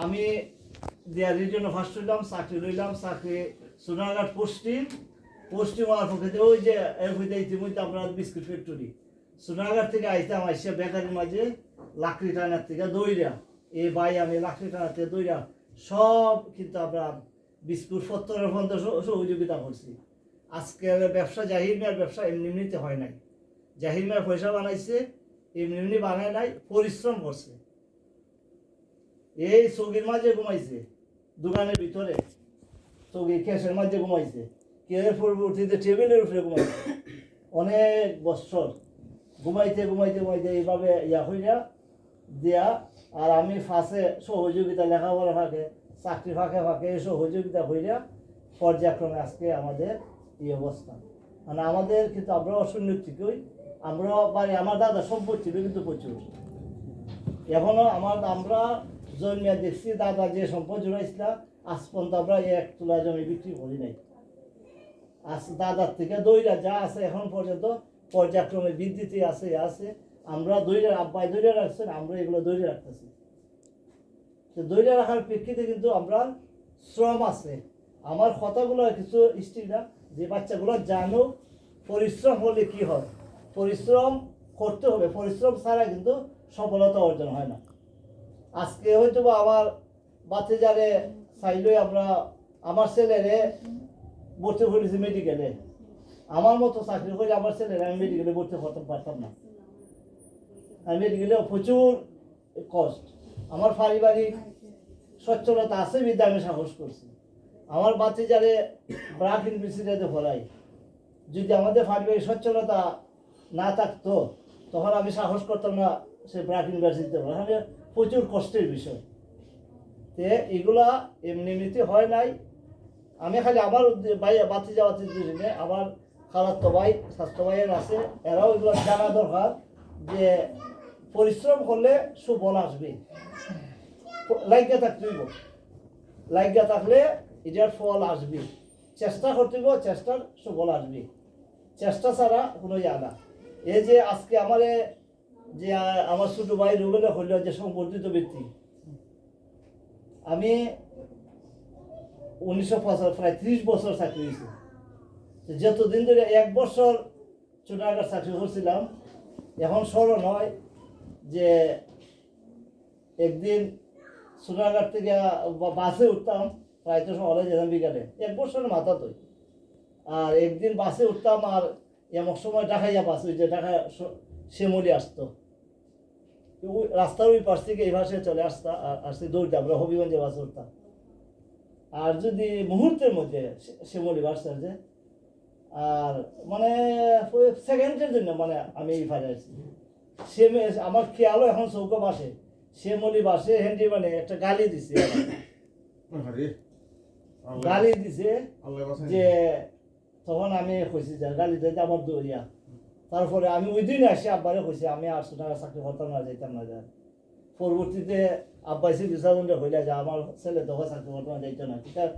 আমি দেয়ারির জন্য ফার্স্ট হইলাম, চাকরি লইলাম, চাকরি সোনারঘাট পোস্টিং হওয়ার পক্ষে ওই যে হইতে ইতিমধ্যে আপনার বিস্কুট ফ্যাক্টরি সোনারঘাট থেকে আইতাম, আইসে বেকারির মাঝে লাকড়ি টানার থেকে দইরা। এই ভাই, আমি লাকড়ি টানার থেকে দইরা। সব কিন্তু আমরা বিস্কুট সত্তরের পর্যন্ত সহযোগিতা করছি। আজকের ব্যবসা জাহির মেয়ের ব্যবসা এমনি এমনিতে হয় নাই। জাহির মেয়ের পয়সা বানাইছে, এমনি এমনি বানায় নাই, পরিশ্রম করছে। এই চৌকির মাঝে ঘুমাইছে, দোকানের ভিতরে। চৌকি ক্যাশের মাঝে ঘুমাইছে। কেয়ারের পরবর্তীতে টেবিলের উপরে ঘুমাইছে। অনেক বছর ঘুমাইতে ঘুমাইতে ঘুমাইতে এইভাবে ইয়া হইয়া দিয়া, আর আমি ফাঁসে সহযোগিতা, লেখাপড়া ফাঁকে, চাকরি ফাঁকে ফাঁকে এই সহযোগিতা হইয়া পর্যায়ক্রমে আজকে আমাদের এই অবস্থা। মানে আমাদের কিন্তু আমরা অসুন্নতিকই আমরা বাড়ি, আমার দাদা সম্পদ ছিল কিন্তু প্রচুর। এখনও আমার, আমরা জন্মিয়া দেখছি, দাদা যে সম্পদ জুড়াইছিল, আজ পর্যন্ত আমরা এক তুলা জমি বিক্রি করি নাই। আজ দাদার থেকে দইরা যা আছে এখন পর্যন্ত পর্যায়ক্রমে বৃদ্ধিতে আছে আছে। আমরা দইরা, আব্বাই দইরা রাখছেন আমরা এগুলো দইরা রাখতেছি। তো দইরা রাখার প্রেক্ষিতে কিন্তু আমরা শ্রম আছে। আমার কথাগুলো কিছু স্ত্রী না, যে বাচ্চাগুলো জানো, পরিশ্রম হলে কি হয়? পরিশ্রম করতে হবে, পরিশ্রম ছাড়া কিন্তু সফলতা অর্জন হয় না। আজকে হয়তো বা আমার বাচ্চা যারে চাইলে আমরা, আমার ছেলেরে ভর্তি করেছি মেডিকেলে আমার মতো চাকরি করে আমার ছেলেরা আমি মেডিকেলে ভর্তি করতে পারতাম না। আর মেডিকেলে প্রচুর কষ্ট। আমার পারিবারিক সচ্ছলতা আছে বিদ্যা আমি সাহস করছি। আমার বাচ্চা যারে ব্রাক ইউনিভার্সিটিতে ভরাই যদি আমাদের পারিবারিক সচ্ছলতা না থাকতো, তখন আমি সাহস করতাম না সে ব্রাক ইউনিভার্সিটিতে আমি প্রচুর কষ্টের বিষয়। তে এগুলা এমনি এমনিতে হয় নাই। আমি খালি আমার ভাই বাতি যাওয়ার উদ্দেশ্যে আমার খালাত্তো ভাই, স্বাস্থ্য ভাইয়ের আছে, এরাও এগুলো জানা দরকার যে পরিশ্রম করলে সুফল আসবে। লাইগা থাকতে হইব। লাইগা থাকলে এটার ফল আসবে। চেষ্টা করতে হইব, চেষ্টার সুফল আসবে। চেষ্টা ছাড়া কোনো ইয়া না। এই যে আজকে আমারে যে আমার ছোট ভাই রুবেলে হইল যে সংবর্ধিত ব্যক্তি। আমি উনিশশো পঁচাত্তর প্রায় ত্রিশ বছর চাকরি হয়েছে যতদিন ধরে এক বছর ছোটখাটো চাকরি করছিলাম, এখন স্মরণ হয় যে একদিন সোনারঘাট থেকে বাসে উঠতাম প্রায় তো সকালে যেতাম বিকালে। এক বছরের মাথা তো। আর একদিন বাসে উঠতাম আর এমন সময় ঢাকাইয়া বাস, ওই যে ঢাকা শ্যামলি আসতো। রাস্তার ওই পাশ থেকে এই ভাষায় চলে আসতাম আর আসতে দৌড়তাম আমরা হবিগঞ্জে বাসে উঠতাম আর যদি মুহূর্তের মধ্যে শে- শ্যামলি বাস আছে আর মানে সেকেন্ডের জন্য মানে আমি এই ফারে আছি। সে আমার খেয়ালও এখন চৌকো বাসে। শ্যামলি বাসে হেন্ডি মানে একটা গালি দিছে। গালি দিছে যে তখন আমি কইছি যে গালি দিতে আমার দৌড়িয়া। তারপরে আমি ওই দিন আসি, আব্বারে কইছি, আমি আর টাকা চাকরি করতাম না, যাইতাম না যায় পরবর্তীতে আব্বাই সি বিশাজনটা হইলে যে, আমার ছেলে তখন চাকরি করতাম না, যাইতো না, ঠিক আছে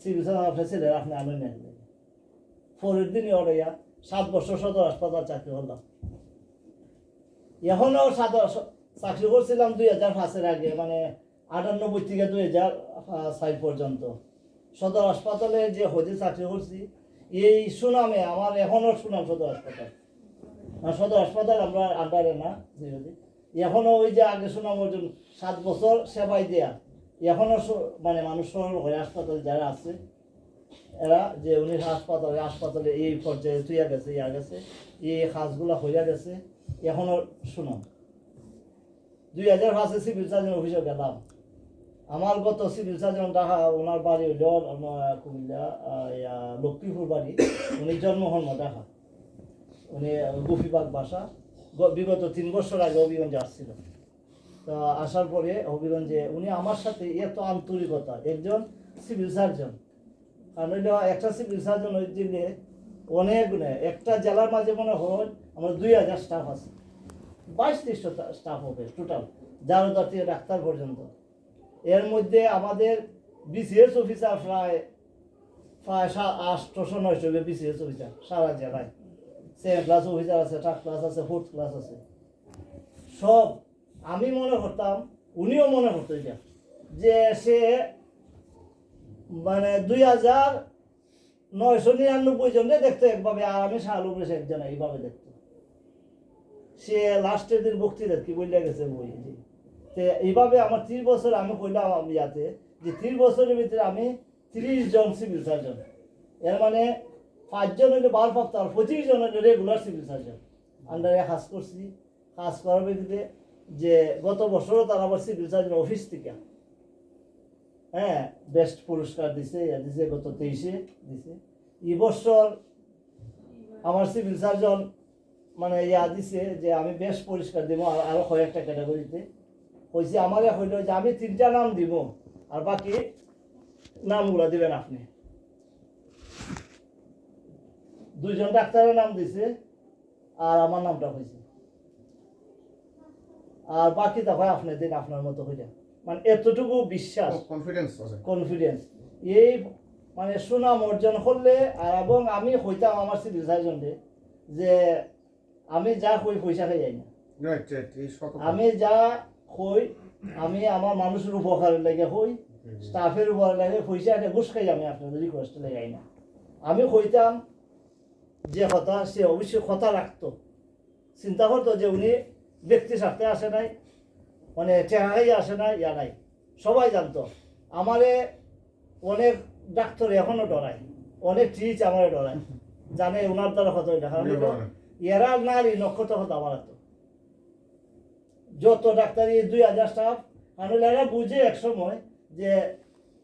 সি বিশাজন আপনার ছেলে আপনি আনেন না পরের দিনই ওরাইয়া সাত বছর সদর হাসপাতাল চাকরি করলাম। এখনও সাদর চাকরি করছিলাম দুই হাজার পাঁচের আগে মানে আটানব্বই থেকে দুই হাজার সাল পর্যন্ত। সদর হাসপাতালে যে হদি চাকরি করছি এই সুনামে, আমার এখনও সুনাম সদর হাসপাতাল। সদর হাসপাতাল আমরা আন্ডারে না যেহেতু এখনও ওই যে আগে সুনাম অর্জন, সাত বছর সেবাই দেয়া। এখনও মানে মানুষ করে হাসপাতালে যারা আছে, এরা যে উনি হাসপাতালে হাসপাতালে এই পর্যায়ে তুইয়া গেছে, ইয়া গেছে, এই কাজগুলা হইয়া গেছে এখনও সুনাম। দুই হাজার পাঁচে সিভিল সার্জন অফিসে গেলাম। আমার গত সিভিল সার্জন ঢাকা ওনার বাড়ি হইল কুমিল্লা লক্ষ্মীপুর বাড়ি। উনি জন্মহর্ম ঢাকা উনি গুফিবাগ বাসা। বিগত তিন বছর আগে হবিগঞ্জে আসছিল। তো আসার পরে হবিগঞ্জে উনি আমার সাথে এত আন্তরিকতা, একজন সিভিল সার্জন। কারণ হইল, একটা সিভিল সার্জন ওই দিলে অনেক একটা জেলার মাঝে মনে হয় আমার দুই হাজার স্টাফ আছে। বাইশ ত্রিশশো স্টাফ হবে টোটাল জারোদার থেকে ডাক্তার পর্যন্ত। এর মধ্যে আমাদের বিসিএস অফিসার প্রায় প্রায় আটশোশো নয়শো বিসিএস অফিসার সারা জেলায়। সেকেন্ড ক্লাস অফিসার আছে থার্ড ক্লাস আছে ফোর্থ ক্লাস আছে। সব আমি মনে করতাম, উনিও মনে করতো এটা, যে সে মানে দুই হাজার নয়শো নিরানব্বই জনে দেখতো একভাবে, আর আমি শাহ আলম সে একজন এইভাবে দেখতো। সে লাস্টের দিন বক্তৃতা কি বললে গেছে বই এইভাবে আমার ত্রিশ বছর আমি কইলাম আমি ইয়াতে, যে ত্রিশ বছরের ভিতরে আমি ত্রিশ জন সিভিল সার্জন এর মানে পাঁচজন হইলে ভারপ্রাপ্ত আর পঁচিশ জন হইলে রেগুলার সিভিল সার্জন আন্ডারে কাজ করছি। কাজ করার ভিত্তিতে যে গত বছরও তার আবার সিভিল সার্জন অফিস থেকে। হ্যাঁ বেস্ট পুরস্কার দিছে, ইয়া দিছে গত তেইশে দিছে। এই বছর আমার সিভিল সার্জন মানে ইয়া দিছে যে আমি বেস্ট পুরস্কার দিব আর আরও কয়েকটা ক্যাটাগরিতে কইছে আমার হইল যে আমি তিনটা নাম দিব আর বাকি নামগুলো দিবেন আপনি। দুইজন ডাক্তারের নাম দিছে আর আমার নামটা হয়েছে আর বাকি তা হয় আপনি দিন আপনার মতো হইলে। মানে এতটুকু বিশ্বাস কনফিডেন্স কনফিডেন্স এই মানে সুনাম অর্জন করলে আর এবং আমি হইতাম আমার সিভিল সার্জনকে যে আমি যা কই পয়সা খাই যাই না আমি যা কই আমি আমার মানুষের উপকারের লাগে হই স্টাফের উপর লাগে পয়সা এটা ঘুষ খাই আমি আপনাদের রিকোয়েস্ট লাগাই না। আমি কইতাম যে কথা সে অবশ্যই কথা রাখতো। চিন্তা করতো যে উনি ব্যক্তি স্বার্থে আসে নাই মানে চেহারাই আসে নাই ইয়া নাই। সবাই জানতো। আমারে অনেক ডাক্তার এখনও ডরায়। অনেক টিচ আমারে ডরায়। জানে ওনার দ্বারা কারণ হলো এরা নারী নক্ষত্র কথা আমার তো যত ডাক্তারি দুই হাজার স্টাফ আর এরা বুঝে এক সময় যে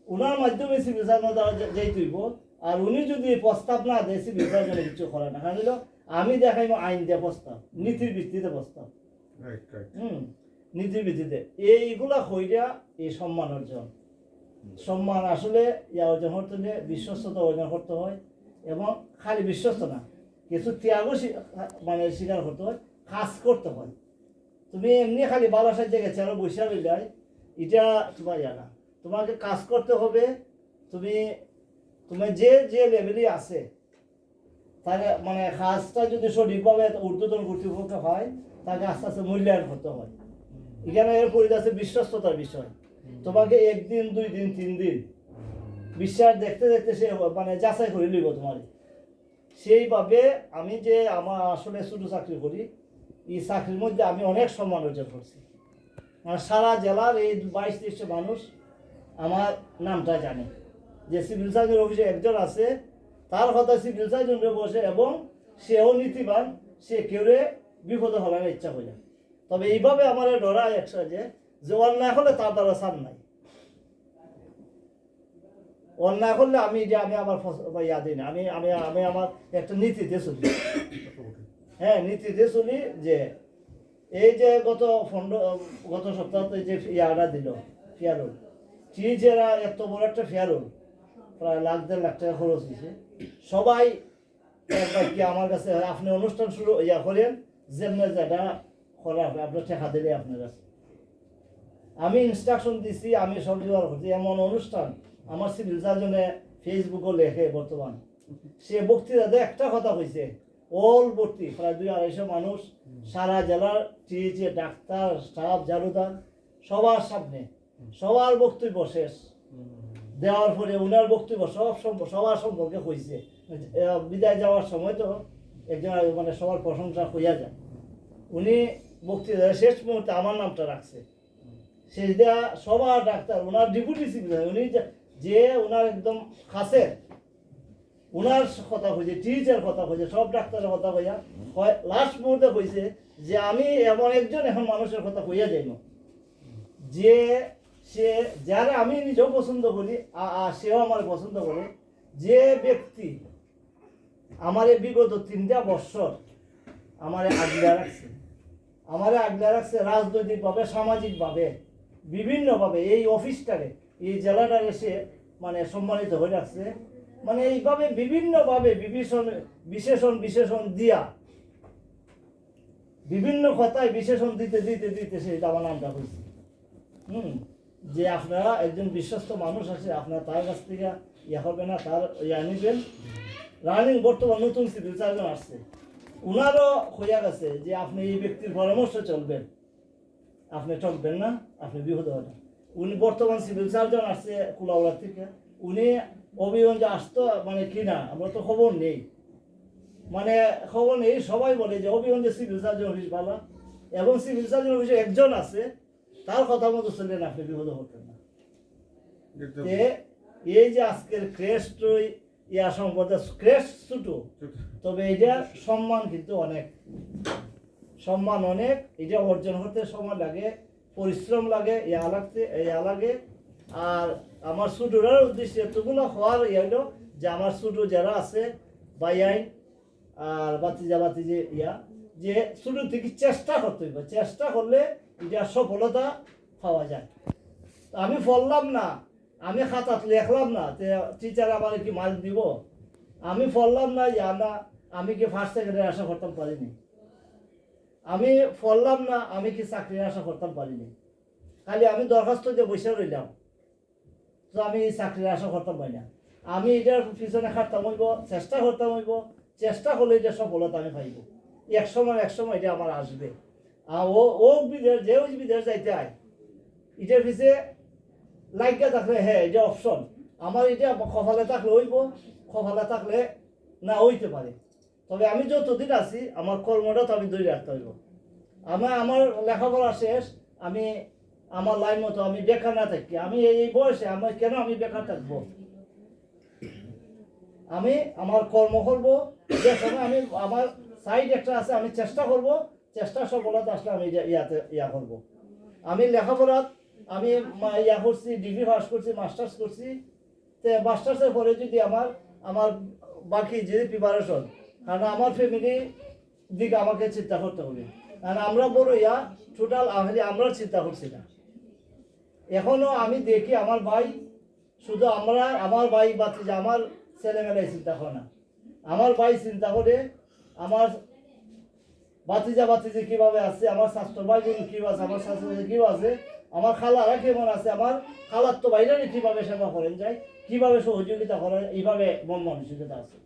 ওনার মাধ্যমে সার্জন দ্বারা যেই তুইব আর উনি যদি প্রস্তাব না দেয় সিভিল সার্জনে কিছু করে না। কারণ আমি দেখাইব আইন দিয়ে প্রস্তাব নীতির ভিত্তিতে প্রস্তাব। রাইট রাইট হুম নীতির ভিত্তিতে। এইগুলা হইয়া এই সম্মান অর্জন। সম্মান আসলে ইয়া অর্জন করতে হলে বিশ্বস্ততা অর্জন করতে হয় এবং খালি বিশ্বস্ত না কিছু ত্যাগও মানে স্বীকার করতে হয় কাজ করতে হয়। তুমি এমনি খালি বালাসার জায়গায় চেয়ারও বসে রইলাই এটা তোমার ইয়া না তোমাকে কাজ করতে হবে তুমি তুমি যে যে লেভেলে আছে তাকে মানে কাজটা যদি সঠিকভাবে ঊর্ধ্বতন কর্তৃপক্ষ হয় তাকে আস্তে আস্তে মূল্যায়ন করতে হয়। এখানে এর আছে বিশ্বস্ততার বিষয়। তোমাকে একদিন দুই দিন তিন দিন বিশ্বাস দেখতে দেখতে সে মানে যাচাই করে নিব তোমার সেইভাবে আমি যে আমার আসলে শুধু চাকরি করি এই চাকরির মধ্যে আমি অনেক সম্মান অর্জন করছি। মানে সারা জেলার এই বাইশ ত্রিশটা মানুষ আমার নামটা জানে। যে সিভিল সার্জন অফিসে একজন আছে, তার কথা সিভিল সার্জনে বসে এবং সেও নীতিবান, সে কেউরে বিপদে হলার ইচ্ছা যায় তবে এইভাবে আমার ডরা একসাথে যে যে অন্যায় হলে তার দ্বারা সার নাই। অন্যায় করলে আমি যে আমি আমার ইয়া দিই না, আমি আমি আমি আমার একটা নীতিতে চলি। হ্যাঁ নীতিতে চলি যে এই যে গত পনেরো, গত সপ্তাহে যে ইয়াটা দিল, ফেয়ারুল টিচাররা এত বড় একটা ফেয়ারুল, প্রায় লাখ দেড় লাখ টাকা খরচ হয়েছে। সবাই কি আমার কাছে, আপনি অনুষ্ঠান শুরু, ইয়া করেন যেমন যেটা হবে, আপনার টেকা দিলে আপনার কাছে। আমি ইনস্ট্রাকশন দিছি, আমি সব জোগাড় করছি, এমন অনুষ্ঠান আমার সিভিল সার্জনে ফেসবুকও লেখে বর্তমান। সে বক্তৃতাতে একটা কথা কইছে অল ভর্তি প্রায় দুই আড়াইশো মানুষ সারা জেলার টিএচএ ডাক্তার স্টাফ জারুদার সবার সামনে সবার বক্তব্য শেষ। দেওয়ার পরে উনার বক্তব্য সব সবার সম্পর্কে কইছে এ, বিদায় যাওয়ার সময় তো একজন মানে সবার প্রশংসা হইয়া যায়। উনি বক্তৃতা শেষ মুহূর্তে আমার নামটা রাখছে। সেটা সবার ডাক্তার ওনার ডিপুটি সিভিল উনি যে- ওনার একদম কাছে ওনার কথা কইছে টিচার কথা কইছে, সব ডাক্তারের কথা কইয়া লাস্ট মুহূর্তে কইছে যে আমি এমন একজন এখন মানুষের কথা কইয়া যাইব। যে সে, যারা আমি নিজেও পছন্দ করি আর সেও আমার পছন্দ করে। যে ব্যক্তি আমার বিগত তিনটা বছর আমারে আগলা রাখছে, আমারে আগলা রাখছে রাজনৈতিকভাবে, সামাজিকভাবে, বিভিন্নভাবে এই অফিসটারে, এই জেলাটারে সে মানে সম্মানিত হয়ে রাখছে। মানে এইভাবে বিভিন্নভাবে বিভীষণ, বিশেষণ বিশেষণ দিয়া, বিভিন্ন কথায় বিশেষণ দিতে দিতে দিতে সে আমার নামটা হয়েছে। হুম? যে আপনারা একজন বিশ্বস্ত মানুষ আছে, আপনারা তার কাছ থেকে ইয়া হবে না, তার ইয়া নিবেন। রানিং বর্তমান নতুন সিভিল সার্জন আসছে। উনারও হইয়া গেছে যে আপনি এই ব্যক্তির পরামর্শ চলবেন। আপনি ঠকবেন না, আপনি বিপদ হবেন উনি বর্তমান সিভিল সার্জন আসছে কুলাউড়ার থেকে। উনি যে আসতো মানে কি না আমরা তো খবর নেই। মানে খবর নেই সবাই বলে যে অভিগঞ্জে সিভিল সার্জন অফিস ভালো। এবং সিভিল সার্জন অফিসে একজন আছে তার কথা মতো চললেন আপনি বিপদ হতেন না। এই যে আজকের ক্রেস্ট ইয়া সম্পর্কে ক্রেস্ট ছোটো তবে এটা সম্মান কিন্তু অনেক। সম্মান অনেক এটা অর্জন করতে সময় লাগে পরিশ্রম লাগে ইয়া লাগতে ইয়া লাগে। আর আমার ছোটোরার উদ্দেশ্যে এতগুলো হওয়ার ইয়া হলো যে আমার ছোটো যারা আছে বাইয়াই আর বাতিজা বাতিজে ইয়া, যে ছোটো থেকে চেষ্টা করতে হইবে। চেষ্টা করলে এটা সফলতা পাওয়া যায়। আমি পড়লাম না, আমি খাতাত লেখলাম না টিচার আমার কি মাল দিব। আমি পড়লাম না, ইয়া না, আমি কি ফার্স্ট সেকেন্ডারি আশা করতাম পারিনি। আমি পড়লাম না, আমি কি চাকরির আশা করতাম পারিনি। খালি আমি দরখাস্ত দিয়ে বসে রইলাম। তো আমি চাকরির আশা করতাম পারি না। আমি এটার পিছনে খাটতাম হইব, চেষ্টা করতাম হইব, চেষ্টা করলে এটা সফলতা আমি পাইব। এক সময় এক সময় এটা আমার আসবে। ও ও বিদেশ, যে ওই বিদেশ যাইতে আয়, এটার পিছে লাইকা থাকলে হ্যাঁ এটা অপশন আমার এটা কপালে থাকলে হইব, কপালে থাকলে না হইতে পারে। তবে আমি যতদিন আছি, আমার কর্মটা তো আমি ধরে রাখতে হইব। আমার আমার লেখাপড়া শেষ, আমি আমার লাইন মতো আমি বেকার না থাকি। আমি এই বয়সে আমার কেন আমি বেকার থাকব? আমি আমার কর্ম করব, যে সময় আমি আমার সাইড একটা আছে, আমি চেষ্টা করব, চেষ্টা সফলতা আসলে আমি ইয়া- ইয়াতে ইয়া করব। আমি লেখাপড়াত আমি ইয়া করছি ডিগ্রি পাস করছি মাস্টার্স করছি। তো মাস্টার্সের পরে যদি আমার আমার বাকি যে প্রিপারেশন কারণ আমার ফ্যামিলি দিকে আমাকে চিন্তা করতে হবে। কারণ আমরা বড় ইয়া টোটাল আমরা চিন্তা করছি না। এখনও আমি দেখি আমার ভাই, শুধু আমরা, আমার ভাই বাচ্চা আমার ছেলেমেলাই চিন্তা করে না। আমার ভাই চিন্তা করে আমার বাতিজা বাতিজি কীভাবে আছে, আমার স্বাস্থ্য ভাই বোন কি আছে, আমার স্বাস্থ্য কি আছে, আমার খালারা কেমন আছে, আমার খালার তো বাইরে কীভাবে সেবা করেন যায়, কীভাবে সহযোগিতা করেন, এইভাবে মন মানসিকতা আছে।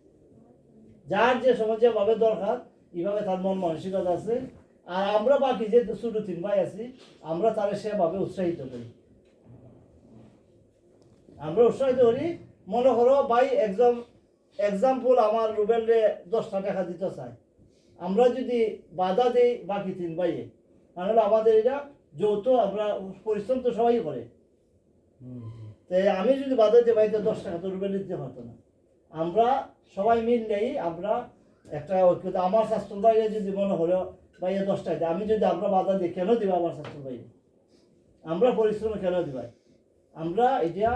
যার যে সময় যেভাবে দরকার, এইভাবে তার মন মানসিকতা আছে। আর আমরা বাকি যে ছোট তিন ভাই আছি, আমরা তারা সেভাবে উৎসাহিত করি। আমরা উৎসাহিত করি মনে করো ভাই একদম এক্সাম্পল আমার রুবেলরে দশটা টাকা দিতে চায়। আমরা যদি বাধা দিই বাকি তিন ভাইয়ে তাহলে আমাদের এটা যৌথ আমরা পরিশ্রম তো সবাই করে। তাই আমি যদি বাধা দিতে পারি তো দশ টাকা তো রুবেল দিতে পারতো না। আমরা সবাই মিললেই আমরা একটা ঐক্যতা। আমার স্বাস্থ্য বাইরে যদি মনে হলো ভাইয়া দশ টাকা আমি যদি আমরা বাধা দিই কেন দিব আমার স্বাস্থ্য বাইরে? আমরা পরিশ্রম কেন দিবাই? আমরা এটা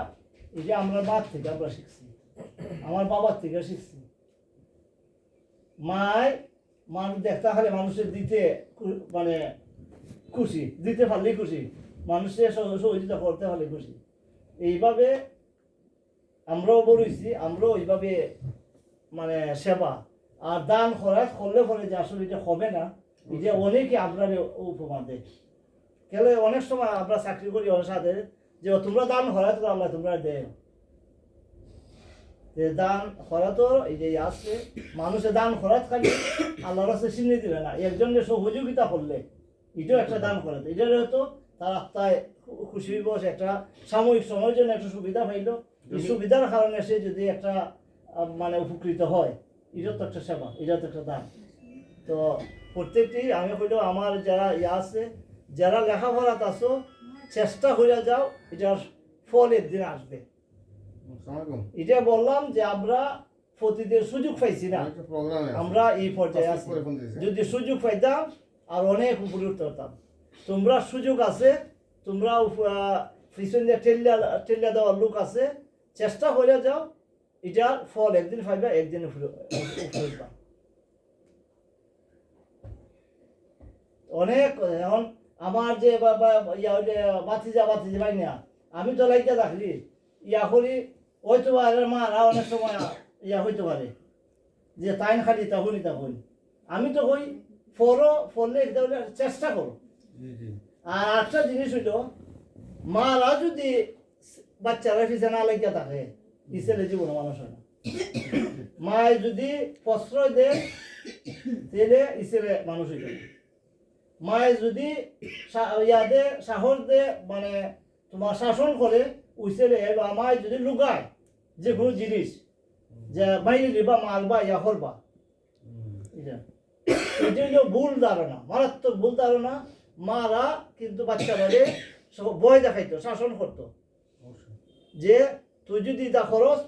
এটা আমরা বাপ থেকে আমরা শিখছি, আমার বাবার থেকে শিখছি। মায় মানুষ দেখতে হলে মানুষের দিতে মানে খুশি, দিতে পারলেই খুশি। মানুষের সহ- সহযোগিতা করতে হলে খুশি। এইভাবে আমরাও বলেছি আমরাও এইভাবে মানে সেবা। আর দান খরচ করলে পরে যে আসলে এটা হবে না এটা অনেকে আপনার উপমা দেয় কেলে অনেক সময় আমরা চাকরি করি ওর সাথে যে তোমরা দান খরচ আল্লাহ তোমরা দেয় যে দান খরাতো এই যে আসছে মানুষে দান খরচ খালি আল্লাহর কাছে চিনি দিবে না। একজনের সহযোগিতা করলে এটাও একটা দান করে এটার হয়তো তার আত্মায় খুশি হইব সে একটা সাময়িক সময়ের জন্য একটা সুবিধা পাইল। এই সুবিধার কারণে সে যদি একটা মানে উপকৃত হয় এটাও তো একটা সেবা এটাও তো একটা দান। তো প্রত্যেকটি আমি কইল আমার যারা ইয়া আছে যারা লেখাপড়াত আছো চেষ্টা করে যাও এটার ফল একদিন আসবে। এটা বললাম যে আমরা প্রতিদিন সুযোগ পাইছি না। আমরা এই পর্যায়ে আছি। যদি সুযোগ পাইতাম আর অনেক উপরে উঠতে পারতাম। তোমরা সুযোগ আছে তোমরা পিছন ঠেলিয়া ঠেলিয়া দেওয়ার লোক আছে চেষ্টা করে যাও এটার ফল একদিন পাইবা একদিন অনেক এখন আমার যে ইয়া বাতিজা বাতিজা ভাই না আমি তো লাইতে থাকলি ইয়া করি হয়তো আর মারা অনেক সময় ইয়া হইতে পারে। যে তাইন খালি তখনই তখন। আমি তো কই ফরো ফরলে এটা চেষ্টা করো। আর একটা জিনিস হইল মারা যদি বাচ্চারা পিছে না লাগিয়া থাকে ই ছেলে জীবন মানুষ হয় না। মায় যদি প্রশ্রয় দেয় তাহলে ই ছেলে মানুষ হয়ে যাবে মায়ে যদি ইয়াদে সাহস দে মানে তোমার শাসন করে ওই ছেলে বা মায়ে যদি লুকায় যে কোনো জিনিস যে বাইরে নিবা মারবা ইয়া করবা। এটা হলো ভুল ধারণা মারাত্মক ভুল ধারণা। মারা কিন্তু বাচ্চাদের সব ভয় দেখাইতো শাসন করতো। যে তুই যদি তা খরচ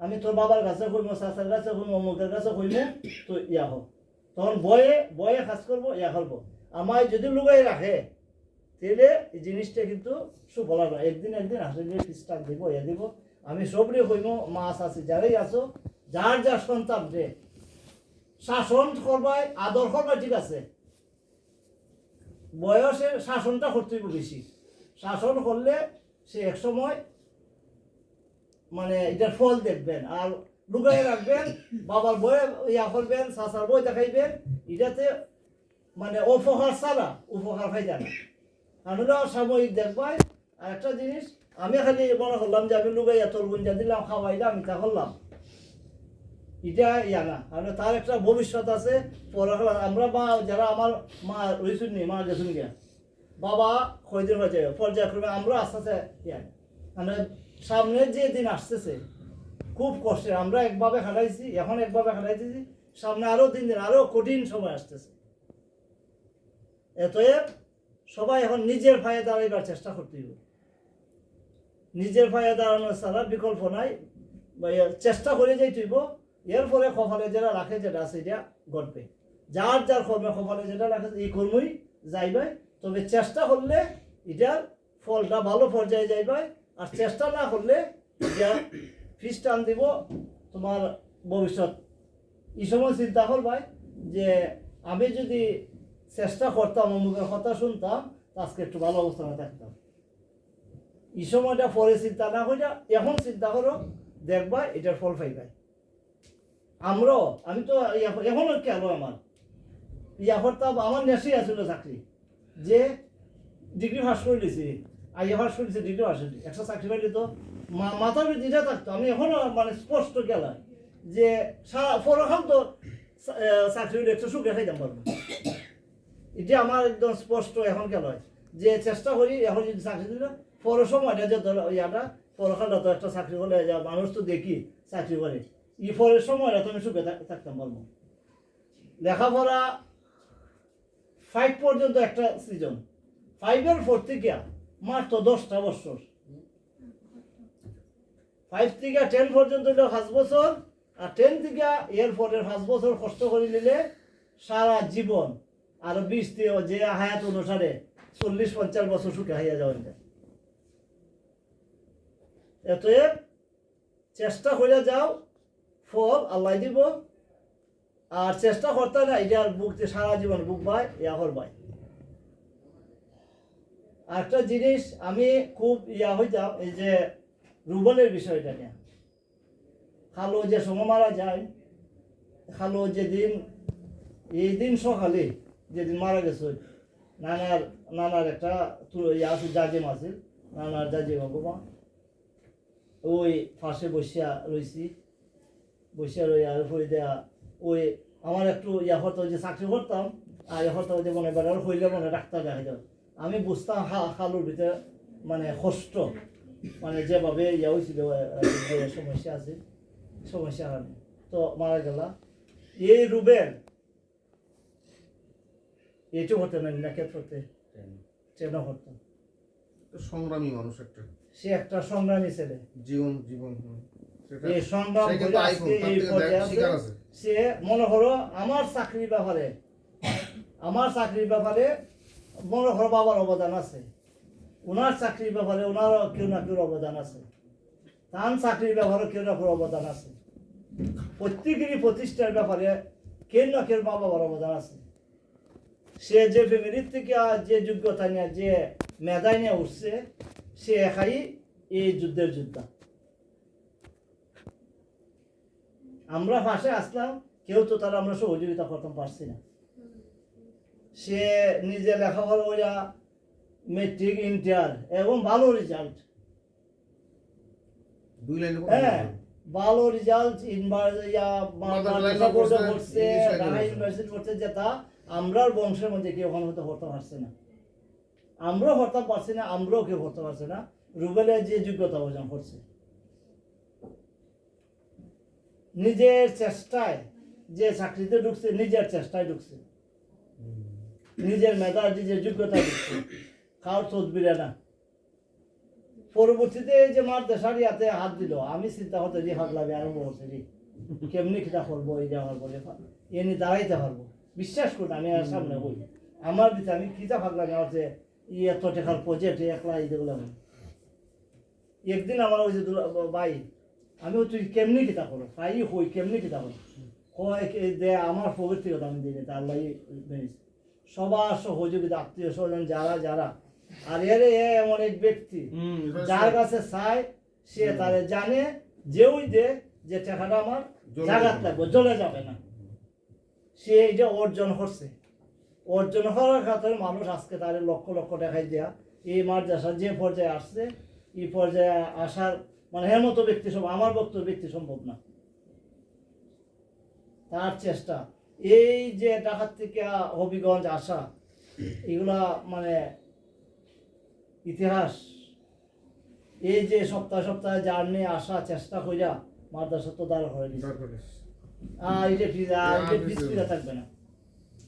আমি তোর বাবার কাছে কইমো চাচার কাছে কইমো অমুকের কাছে কইমো তো ইয়া হোক তখন বয়ে বয়ে কাজ করব, ইয়া করব। আমায় যদি লুকাই রাখে, তাহলে এই জিনিসটা কিন্তু সুফল হবে একদিন একদিন আসলে খ্রিস্টান দিব, ইয়া দিব। আমি সবরে কইমো মাছ আছে যারাই আছো, যার যার সন্তান রে, শাসন করবাই আদর করবাই ঠিক আছে। বয়সে শাসনটা করতে বেশি। শাসন করলে সে এক সময় মানে এটার ফল দেখবেন। আর লুকাই রাখবেন, বাবার বয়ে ইয়া করবেন চাচার বই দেখাইবেন এটাতে মানে অপকার ছাড়া উপকার পাই যায় না আর সাময়িক দেখবাই, আর একটা জিনিস, আমি খালি মনে করলাম যে আমি লুকাইয়া তোর গুঞ্জা দিলাম, খাওয়াইলাম, এটা করলাম। এটা ইয়া না, আর তার একটা ভবিষ্যৎ আছে, পড়াশোনা, আমরা মা, যারা আমার মা রইছুন নি, মা গেছুন গিয়া, বাবা কয়দিন হয়েছে পর্যায়ক্রমে আমরা আস্তে আস্তে ইয়া মানে সামনে যে দিন আসতেছে খুব কষ্টের। আমরা একভাবে খাটাইছি, এখন একভাবে খাটাইতেছি সামনে আরও দিন দিন আরও কঠিন সময় আসতেছে। এতএব সবাই এখন নিজের পায়ে দাঁড়াইবার চেষ্টা করতে নিজের পায়ে দাঁড়ানোর ছাড়া বিকল্প নাই চেষ্টা করে যাই তুইব এর পরে কপালে যেটা রাখে যেটা আছে এটা ঘটবে যার যার কর্মে কপালে যেটা রাখে এই কর্মই যাইবে। তবে চেষ্টা করলে এটার ফলটা ভালো পর্যায়ে যাইবে, আর চেষ্টা না করলে এটা ফিস টান দিব, তোমার ভবিষ্যৎ। এই সময় চিন্তা করবাই যে আমি যদি চেষ্টা করতাম, অমুকের কথা শুনতাম আজকে একটু ভালো অবস্থানে থাকতাম। এই সময়টা পরে চিন্তা না করে এখন চিন্তা করো দেখবা এটার ফল পাইবাই আমরাও, আমি তো ইয়া- এখনও কেন আমার। ইয়া করতাম আমার নেশাই আছিল চাকরি। যে ডিগ্রি পাস করে দিছি আর ইয়া পাস করেছি ডিগ্রি পাস একটা চাকরি পাইলে তো মাথার দিতে থাকতো আমি এখনও মানে স্পষ্ট গেলাম যে সারা পরখান তো চা- এ, চাকরি একটু সুখে খাইতাম পারব। এটা আমার একদম স্পষ্ট এখন গেল যে চেষ্টা করি এখন যদি চাকরি দিল পরের সময়টা যে ইয়াটা পরখানটা তো একটা চাকরি হলে যা মানুষ তো দেখি চাকরি করে। ই পরের সময়টা তো আমি সুখে থাক- থাকতাম পারব। লেখাপড়া ফাইভ পর্যন্ত একটা সিজন ফাইভের পর থেকে মাত্র দশটা বছর। ফাইভ থেকে টেন পর্যন্ত পাঁচ বছর, আর টেন থেকে এর পরের পাঁচ বছর কষ্ট করে নিলে সারা জীবন আর বিশ দিয়ে যে হায়াত অনুসারে চল্লিশ পঞ্চাশ বছর সুখে হাইয়া যাওয়া যায়। এতএব চেষ্টা করে যাও, ফল আল্লাহ দিব, আর চেষ্টা করতে না এটার বুক দিয়ে সারা জীবন বুক ভাই ইয়া করবাই আরেকটা জিনিস আমি খুব ইয়া হইতাম, এই যে রুবলের বিষয়টা নিয়ে। খালো যে সময় মারা যায়, খালো যেদিন, এই দিন সকালে যেদিন মারা গেছে নানার নানার একটা ইয়ে আছে, জাজিম আছে, নানার জাজিম বাবা। ওই ফাঁসে বসিয়া রইছি, বসিয়া রই আর হয়ে দেয়া, ওই আমার একটু ইয়া হতো যে চাকরি করতাম, আর ইয়া হতো যে মনে বেড়ার হইলে মনে ডাক্তার দেখা যেত আমি বুঝতাম হা- খালুর ভিতরে মানে কষ্ট। মানে যেভাবে ইয়া হয়েছিল সমস্যা আছে সমস্যা কারণে তো মারা গেলা। এই রুবেল এইটু হতে না ট্রেনও হতো। সংগ্রামী মানুষ একটা। সে একটা সংগ্রামী ছেলে। জীবন জীবন এই সংগ্রাম সে মনে করো আমার চাকরির ব্যাপারে আমার চাকরির ব্যাপারে মনে করো বাবার অবদান আছে। ওনার চাকরির ব্যাপারে ওনারও কেউ না কেউ অবদান আছে। তার চাকরির ব্যাপারে কেউ না কেউ অবদান আছে। প্রত্যেকেরই প্রতিষ্ঠার ব্যাপারে কেউ না কেউ মা বাবার অবদান আছে। সে যে ফ্যামিলির থেকে যে যোগ্যতা নিয়ে, যে মেধায় নিয়ে উঠছে, সে একাই এই যুদ্ধের যোদ্ধা। আমরা পাশে আসলাম, কেউ তো তারা আমরা সহযোগিতা করতে পারছি না। সে নিজে লেখাপড়া মেট্রিক ইন্টার এবং ভালো রেজাল্ট হ্যাঁ ভালো রেজাল্ট ইনভার মাদ্রাসা মাদ্রাসা বোর্ডে পড়ছে, পড়ছে ইংলিশ লাইনে ঢাকা ইউনিভার্সিটি পড়ছে যেটা আমরার বংশের মধ্যে কেউ এখন হতে হতে পারছে না। আমরাও হতে পারছি না আমরাও কেউ হতে পারছে না। রুবেলের যে যোগ্যতা অর্জন করছে। নিজের চেষ্টায় যে চাকরিতে ঢুকছে নিজের চেষ্টায় ঢুকছে। নিজের মেধার যে যোগ্যতা ঢুকছে। কার তদবিরে না পরবর্তীতে যে মার দেশার ইয়াতে হাত দিল, আমি চিন্তা করতে যে হাত লাগে আরম্ভ করছে রে। কেমনি কিতা করব, এই দেওয়ার পরে এনে দাঁড়াইতে পারব। বিশ্বাস করুন, আমি আর সামনে বই। আমার দিতে আমি কিতা ভাগ লাগে আমার যে এত টাকার প্রজেক্ট একলা এই দেখলাম। একদিন আমার ওই যে ভাই, আমি তুই কেমনি কিতা করো? পাই হই, কেমনি কিতা করো? কয় দে, আমার পবিত্রতা আমি দিই তার লাই সবার সহযোগিতা আত্মীয় স্বজন, যারা যারা আর এর এমন এক ব্যক্তি যার কাছে চায় সে তারে জানে যে ওই দে যে টাকাটা আমার জাগাত লাগবে জ্বলে যাবে না। সে এইটা অর্জন করছে অর্জন করার খাতিরে মানুষ আজকে তার লক্ষ লক্ষ টাকাই দেয়া। এই মাদ্রাসা যে পর্যায়ে আসছে এই পর্যায়ে আসার মানে এর মতো ব্যক্তি সম্ভব আমার বক্তব্য ব্যক্তি সম্ভব না। তার চেষ্টা এই যে ঢাকার থেকে হবিগঞ্জ আসা এগুলা মানে ইতিহাস। এই যে সপ্তাহ সপ্তাহে সপ্তাহে জার্নি আসা চেষ্টা কইরা মাদ্রাসা তো দাঁড় দিছে আর এটা ফিজ আর এটা ফিজ ফিরা থাকবে না।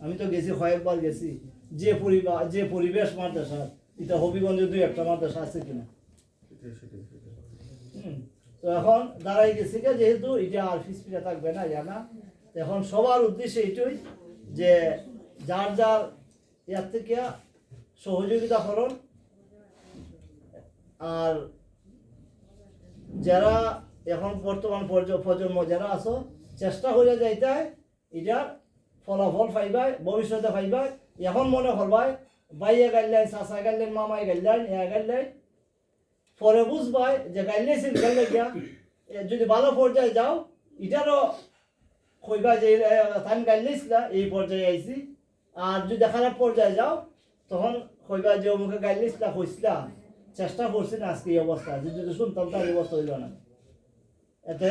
আমি তো গেছি কয়েকবার গেছি। যে পরিবার যে পরিবেশ মাদ্রাসা এটা হবিগঞ্জে দুই একটা মাদ্রাসা আছে কিনা। তো এখন দাঁড়াই গেছি যেহেতু এটা আর ফিস ফিরা থাকবে না জানা এখন সবার উদ্দেশ্য এইটাই যে যার যার ইয়ার থেকে সহযোগিতা করুন। আর যারা এখন বর্তমান প্রজন্ম যারা আছো, চেষ্টা করে যাইতে এটার ফলাফল পাইবাই, ভবিষ্যতে পাইবাই। এখন মনে করবাই, বাইয়ে গাইলেন চাচা গাইলেন মামাই গাইলেন ইয়া গাইলেন পরে বুঝবাই যে গাইলেছিল গাইলে গিয়া যদি ভালো পর্যায়ে যাও, এটারও কইবা যে তান গাইলেছিল এই পর্যায়ে আইছি। আর যদি খারাপ পর্যায়ে যাও, তখন কইবা যে অমুকে গাইলেছিল কইছিলা চেষ্টা করছি না আজকে এই অবস্থা। যদি শুনতাম তার অবস্থা হইল না। এতে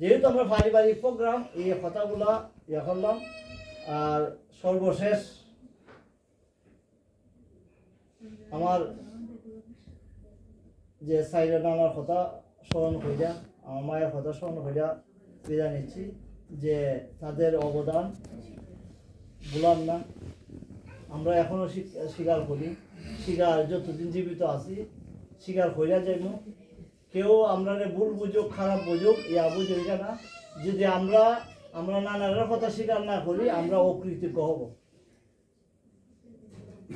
যেহেতু আমরা পারিবারিক প্রোগ্রাম এই কথাগুলা ইয়ে করলাম। আর সর্বশেষ আমার যে সাইডে আমার কথা স্মরণ করিয়া, আমার মায়ের কথা স্মরণ হইয়া বিদায় নিচ্ছি যে তাদের অবদান বললাম না। আমরা এখনও স্বী- স্বীকার করি। স্বীকার যতদিন জীবিত আছি স্বীকার করিয়া যাইব। কেউ আমরা ভুল বুঝুক, খারাপ বুঝুক, ইয়া বুঝুক না। যদি আমরা আমরা নানার কথা স্বীকার না করি, আমরা অকৃতজ্ঞ হব।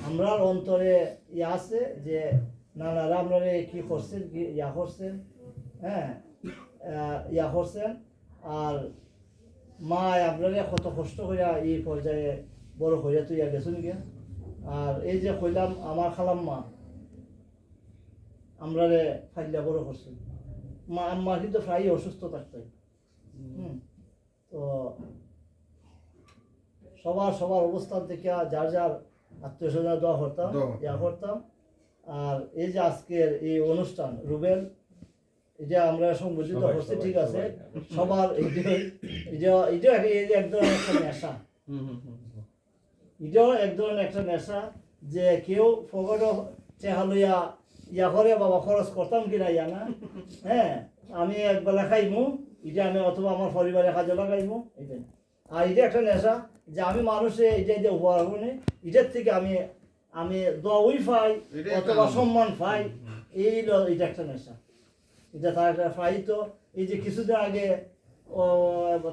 আমরা অন্তরে ইয়া আছে যে, নানারা আমরা কি করছেন, কি ইয়া করছেন হ্যাঁ ইয়া করছেন। আর মা আপনারা কত কষ্ট করিয়া এই পর্যায়ে বড় হইয়া তুই গেছুন গিয়া। আর এই যে কইলাম আমার খালাম মা আমরা রে ফাইলা বড় করছেন মা আম্মা কিন্তু প্রায় অসুস্থ থাকতেন হুম। তো সবার সবার অবস্থান থেকে যার যার আত্মীয় স্বজন দোয়া করতাম। ইয়া করতাম। আর এই যে আজকের এই অনুষ্ঠান রুবেল এটা আমরা সংগঠিত হচ্ছে ঠিক আছে। সবার এটা এটা এই যে এক ধরনের একটা নেশা। হুম, হুম, হুম, হুম। এটাও এক ধরনের একটা নেশা যে কেউ ফগট চেহা লইয়া ইয়া করে বাবা খরচ করতাম কিনা ইয়া না? হ্যাঁ আমি একবেলা খাইমু এটা আমি অথবা আমার পরিবারে কাজে লাগাইমু এটা আর এটা একটা নেশা যে আমি মানুষে এটা যে উপহার করি এটার থেকে আমি আমি দই পাই অথবা। সম্মান পাই এই ল- এটা একটা নেশা। এটা তার একটা পাই তো এই যে কিছুদিন আগে ও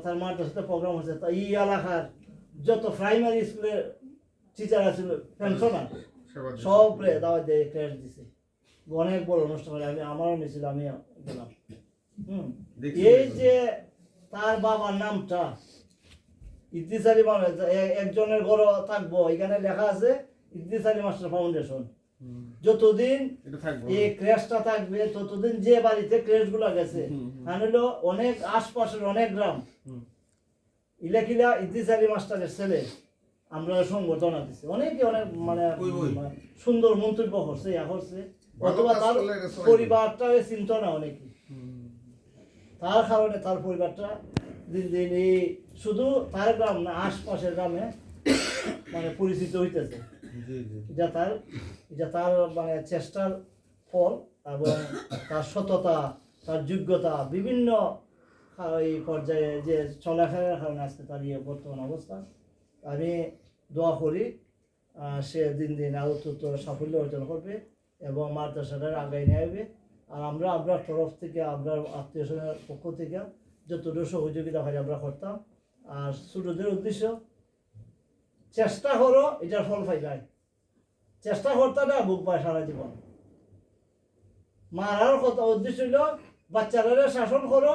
তার মার সাথে প্রোগ্রাম হচ্ছে তা এই এলাকার যত প্রাইমারি স্কুলের টিচার আছে পেনশনার সেবা দাওয়াত দিয়ে ক্রেডিট দিছে। অনেক বড় অনুষ্ঠান হয় আমি আমারও মিছিল আমি গেলাম। হুম। এই যে তার বাবার নামটা ইদ্রিস আলী মানুষ একজনের ঘর থাকব এখানে লেখা আছে ইদ্রিস আলী মাস্টার ফাউন্ডেশন। যতদিন এই ক্রেশটা থাকবে ততদিন যে বাড়িতে ক্রেশগুলা গেছে। হলো অনেক আশপাশের অনেক গ্রাম। হুম। ইলেখিলা ইদ্রিস আলী মাস্টারের ছেলে। আমরা সংগঠন দিছে। অনেকে অনেক মানে। মানে সুন্দর মন্তব্য করছে ইয়া করছে। অথবা তার পরিবারটা চিন্ত না অনেকে। তার কারণে তার পরিবারটা দিন দিন এই শুধু তার গ্রাম না আশপাশের গ্রামে মানে পরিচিত হইতেছে। এটা তার এটা তার মানে চেষ্টার ফল এবং তার সততা তার যোগ্যতা বিভিন্ন এই পর্যায়ে যে চলাফেরার কারণে আজকে তার ইয়ে বর্তমান অবস্থা, আমি দোয়া করি সে দিন দিন আরও উত্তর সাফল্য অর্জন করবে এবং মাদ্রাসাটার আগায় নিয়ে আসবে। আর আমরা আমরা তরফ থেকে, আমরা আত্মীয় স্বজনের পক্ষ থেকে যতটুকু সহযোগিতা হয় আমরা করতাম। আর ছোটদের উদ্দেশ্য, চেষ্টা করো, এটার ফল পাইবাই। চেষ্টা করতে না, বুক পায় সারা জীবন। মারার কথা, উদ্দেশ্য হইল, বাচ্চারা শাসন করো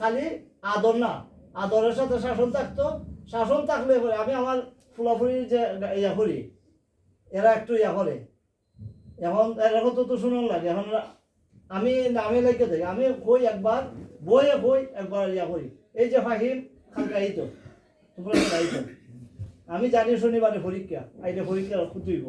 খালি আদর না। আদরের সাথে শাসন থাকতো। শাসন থাকলে পরে আমি আমার ফুলাফুলি যে ইয়া করি, এরা একটু ইয়া করে। এখন এরকম তো তো শুনুন লাগে এখন আমি নামে লেগে থাকি আমি কই একবার, বইয়ে বই একবার ইয়া করি। এই যে ফাহিম, খালকা তো। তোমরা আমি জানি শনিবারে পরীক্ষা, আইলে পরীক্ষা খুঁজুইব